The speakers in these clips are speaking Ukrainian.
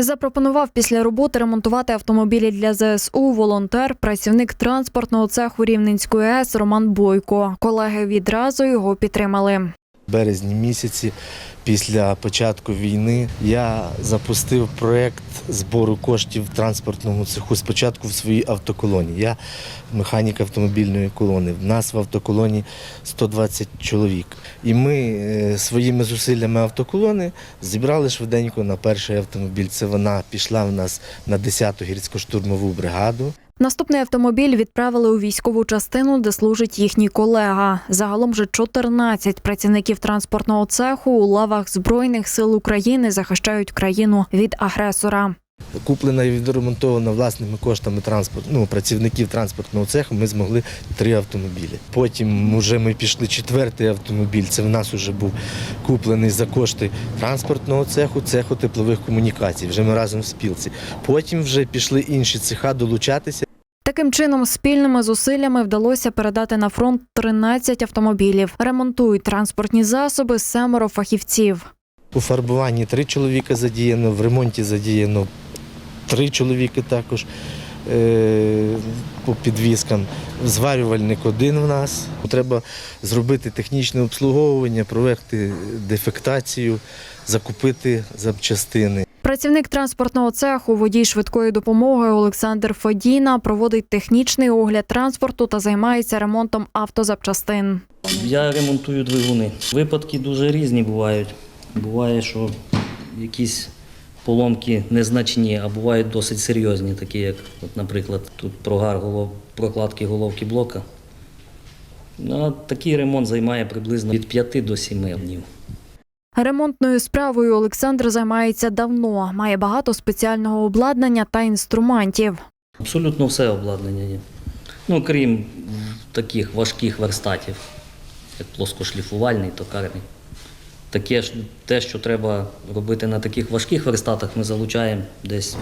Запропонував після роботи ремонтувати автомобілі для ЗСУ волонтер, працівник транспортного цеху Рівненської АЕС Роман Бойко. Колеги відразу його підтримали. Березні місяці після початку війни я запустив проєкт збору коштів в транспортному цеху спочатку в своїй автоколоні. Я механік автомобільної колони. В нас в автоколоні 120 чоловік. І ми е, своїми зусиллями автоколони зібрали швиденько на перший автомобіль. Це вона пішла в нас на 10-ту гірсько-штурмову бригаду. Наступний автомобіль відправили у військову частину, де служить їхній колега. Загалом же 14 працівників транспортного цеху у лавах Збройних сил України захищають країну від агресора. Куплена і відремонтована власними коштами транспорт, ну, працівників транспортного цеху, ми змогли три автомобілі. Потім вже ми пішли четвертий автомобіль. Це в нас вже був куплений за кошти транспортного цеху, цеху теплових комунікацій. Вже ми разом в спілці. Потім вже пішли інші цеха долучатися. Таким чином, спільними зусиллями вдалося передати на фронт 13 автомобілів. Ремонтують транспортні засоби семеро фахівців. У фарбуванні три чоловіка задіяно, в ремонті задіяно три чоловіки також по підвіскам. Зварювальник один в нас. Треба зробити технічне обслуговування, провести дефектацію, закупити запчастини. Працівник транспортного цеху, водій швидкої допомоги Олександр Фадіна проводить технічний огляд транспорту та займається ремонтом автозапчастин. Я ремонтую двигуни. Випадки дуже різні бувають. Буває, що якісь поломки незначні, а бувають досить серйозні, такі як, от, наприклад, тут прогар голов... прокладки головки блока. Ну, такий ремонт займає приблизно від 5 до 7 днів. Ремонтною справою Олександр займається давно, має багато спеціального обладнання та інструментів. Абсолютно все обладнання є. Ну, крім таких важких верстатів, як плоскошліфувальний, токарний. Таке ж те, що треба робити на таких важких верстатах, ми залучаємо десь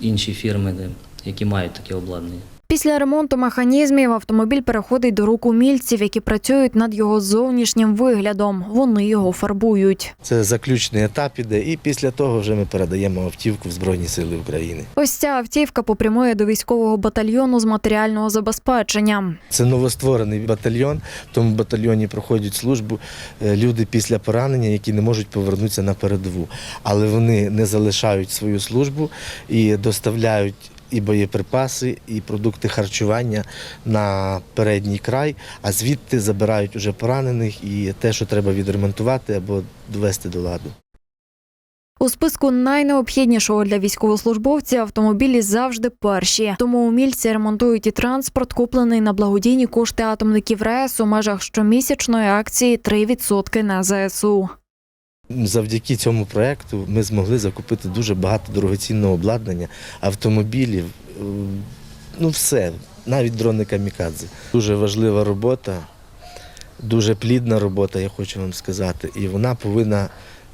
інші фірми, які мають таке обладнання. Після ремонту механізмів автомобіль переходить до рук умільців, які працюють над його зовнішнім виглядом. Вони його фарбують. Це заключний етап іде, і після того вже ми передаємо автівку в Збройні Сили України. Ось ця автівка попрямує до військового батальйону з матеріального забезпечення. Це новостворений батальйон. В тому батальйоні проходять службу е, люди після поранення, які не можуть повернутися на передову. Але вони не залишають свою службу і доставляють і боєприпаси, і продукти харчування на передній край, а звідти забирають уже поранених і те, що треба відремонтувати або довести до ладу. У списку найнеобхіднішого для військовослужбовців автомобілі завжди перші. Тому умільці ремонтують і транспорт, куплений на благодійні кошти атомників РЕС у межах щомісячної акції 3% на ЗСУ. Завдяки цьому проєкту ми змогли закупити дуже багато дорогоцінного обладнання, автомобілів, е, ну все, навіть дрони камікадзе. Дуже важлива робота, дуже плідна робота, я хочу вам сказати, і вона повинна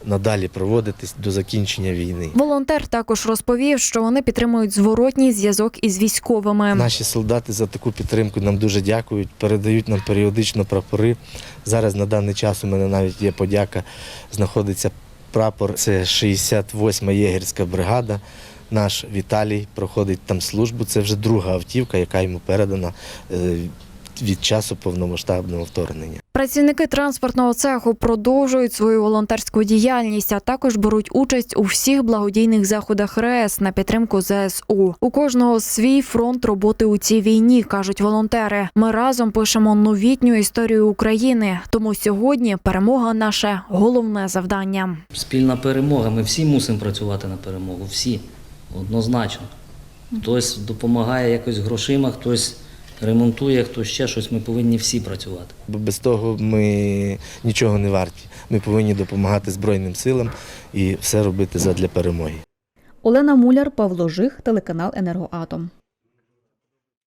надалі проводитись до закінчення війни. Волонтер також розповів, що вони підтримують зворотній зв'язок із військовими. Наші солдати за таку підтримку нам дуже дякують, передають нам періодично прапори. Зараз на даний час у мене навіть є подяка, знаходиться прапор. Це 68-ма єгерська бригада. Наш Віталій проходить там службу. Це вже друга автівка, яка йому передана е, від часу повномасштабного вторгнення. Працівники транспортного цеху продовжують свою волонтерську діяльність, а також беруть участь у всіх благодійних заходах РЕС на підтримку ЗСУ. У кожного свій фронт роботи у цій війні, кажуть волонтери. Ми разом пишемо новітню історію України. Тому сьогодні перемога наше головне завдання. Спільна перемога. Ми всі мусимо працювати на перемогу. Всі. Однозначно. Хтось допомагає якось грошима, хтось ремонтує, хтось ще щось. Ми повинні всі працювати. Бо без того ми нічого не варті. Ми повинні допомагати Збройним силам і все робити задля перемоги. Олена Муляр, Павло Жих, телеканал Енергоатом.